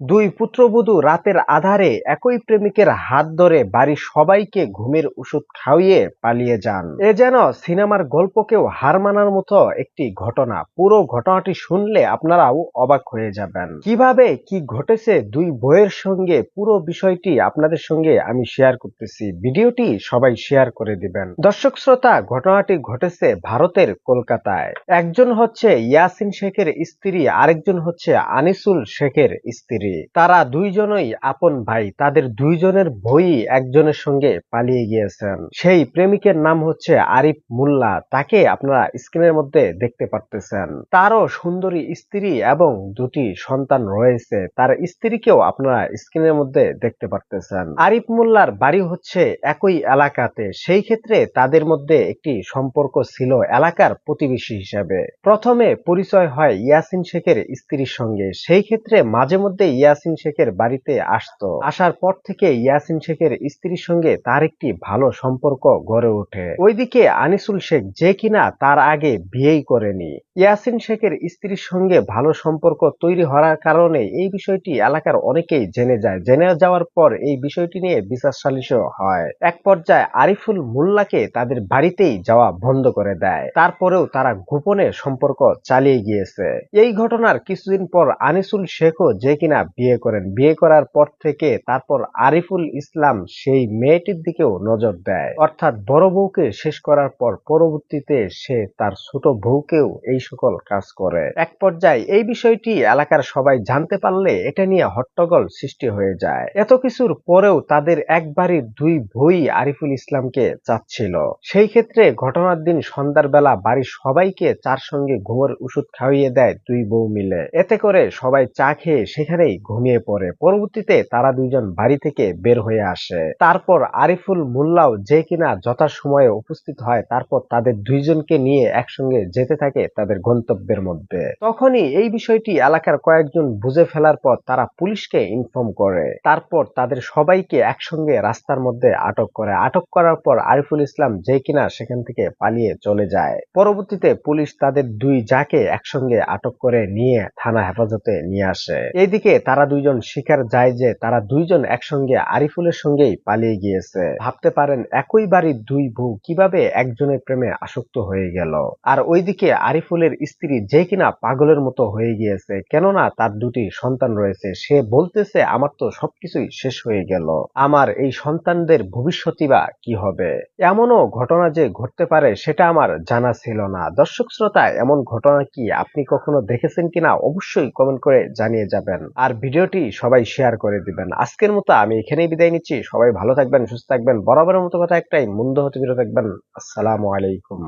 দুই পুত্রবধূ রাতের আধারে একই প্রেমিকের হাত ধরে বাড়ির সবাইকে ঘুমের ওষুধ খাওয়িয়ে পালিয়ে যান। এ যেন সিনেমার গল্পকেও হার মানার মতো একটি ঘটনা। পুরো ঘটনাটি শুনলে আপনারাও অবাক হয়ে যাবেন। কীভাবে কি ঘটেছে দুই বইয়ের সঙ্গে পুরো বিষয়টি আপনাদের সঙ্গে আমি শেয়ার করতেছি। ভিডিওটি সবাই শেয়ার করে দিবেন। দর্শক শ্রোতা, ঘটনাটি ঘটেছে ভারতের কলকাতায়। একজন হচ্ছে ইয়াসিন শেখের স্ত্রী, আরেকজন হচ্ছে আনিসুল শেখের স্ত্রী। তারা দুইজনই আপন ভাই। তাদের দুইজনের বই একজনের সঙ্গে পালিয়ে গিয়েছেন। সেই প্রেমিকের নাম হচ্ছে আরিফ মুল্লা। তাকে আপনারা স্ক্রিনের মধ্যে দেখতে পারতেছেন। তারও সুন্দরী স্ত্রী এবং দুটি সন্তান রয়েছে। তার স্ত্রীকেও আপনারা স্ক্রিনের মধ্যে দেখতে পারতেছেন। আরিফ মুল্লার বাড়ি হচ্ছে একই এলাকাতে। সেই ক্ষেত্রে তাদের মধ্যে একটি সম্পর্ক ছিল এলাকার প্রতিবেশী হিসাবে। প্রথমে পরিচয় হয় ইয়াসিন শেখের স্ত্রীর সঙ্গে। সেই ক্ষেত্রে মাঝে মধ্যে ইয়াসিন শেখের বাড়িতে আসতো। আসার পর থেকে ইয়াসিন শেখের স্ত্রীর সঙ্গে তার একটি ভালো সম্পর্ক গড়ে ওঠে। ওইদিকে আনিসুল শেখ যে কিনা তার আগে বিয়েই করেনি। ইয়াসিন শেখের স্ত্রীর সঙ্গে ভালো সম্পর্ক তৈরি হওয়ার কারণে এই বিষয়টি এলাকার অনেকেই জেনে যায়। জেনে যাওয়ার পর এই বিষয়টি নিয়ে বিচার সালিশও হয়। এক পর্যায়ে আরিফুল মোল্লাকে তাদের বাড়িতেই যাওয়া বন্ধ করে দেয়। তারপরেও তারা গোপনে সম্পর্ক চালিয়ে গিয়েছে। এই ঘটনার কিছুদিন পর আনিসুল শেখও যে কিনা বিয়ে করেন। বিয়ে করার পর থেকে তারপর আরিফুল ইসলাম সেই মেয়েটির দিকেও নজর দেয়। অর্থাৎ বড় বউকে শেষ করার পর পরবর্তীতে সে তার ছোট বউকেও এই সকল কাজ করে। এক পর্যায়ে এই বিষয়টি এলাকার সবাই জানতে পারলে এটা নিয়ে হট্টগোল সৃষ্টি হয়ে যায়। এত কিছুর পরেও তাদের একবারই দুই বই আরিফুল ইসলামকে চাচ্ছিল। সেই ক্ষেত্রে ঘটনার দিন সন্ধ্যার বেলা বাড়ির সবাইকে চার সঙ্গে ঘুমের ওষুধ খাওয়িয়ে দেয় দুই বউ মিলে। এতে করে সবাই চা খেয়ে সেখানেই ঘুমিয়ে পড়ে। পরবর্তীতে তারা দুইজন বাড়ি থেকে বের হয়ে আসে। তারপর আরিফুল, মোল্লাও যে কিনা যথাসময়ে উপস্থিত হয়, তারপর তাদের দুইজনকে নিয়ে একসঙ্গে যেতে থাকে তাদের গন্তব্যের মধ্যে। তখনই এই বিষয়টি এলাকার কয়েকজন বুঝে ফেলার পর তারা পুলিশকে ইনফর্ম করে। তারপর তাদের সবাইকে একসঙ্গে রাস্তার মধ্যে আটক করে। আটক করার পর আরিফুল ইসলাম যে কিনা সেখান থেকে পালিয়ে চলে যায়। পরবর্তীতে পুলিশ তাদের দুই যাকে একসঙ্গে আটক করে নিয়ে থানা হেফাজতে নিয়ে আসে। এইদিকে তারা দুইজন স্বীকার যায় যে তারা দুইজন একসঙ্গে আরিফুলের সঙ্গেই পালিয়ে গিয়েছে। ভাবতে পারেন, একই বাড়ির দুই বউ কীভাবে একজনের প্রেমে আসক্ত হয়ে গেল? আর ওইদিকে আরিফুলের স্ত্রী যে কিনা পাগলের মতো হয়ে গিয়েছে, কেননা তার দুটি সন্তান রয়েছে, সে বলতেছে, আমার তো সবকিছুই শেষ হয়ে গেল। আমার এই সন্তানদের ভবিষ্যৎই বা কি হবে? এমনও ঘটনা যে ঘটতে পারে, সেটা আমার জানা ছিল না। দর্শক শ্রোতা, এমন ঘটনা কি আপনি কখনো দেখেছেন কিনা অবশ্যই কমেন্ট করে জানিয়ে যাবেন। আর ভিডিওটি সবাই শেয়ার করে দিবেন। আজকের মতো আমি এখানেই বিদায় নিচ্ছি। সবাই ভালো থাকবেন, সুস্থ থাকবেন। বরাবরের মতো কথা একটাই, মন্দ হতে বিরত থাকবেন। আসসালামু আলাইকুম।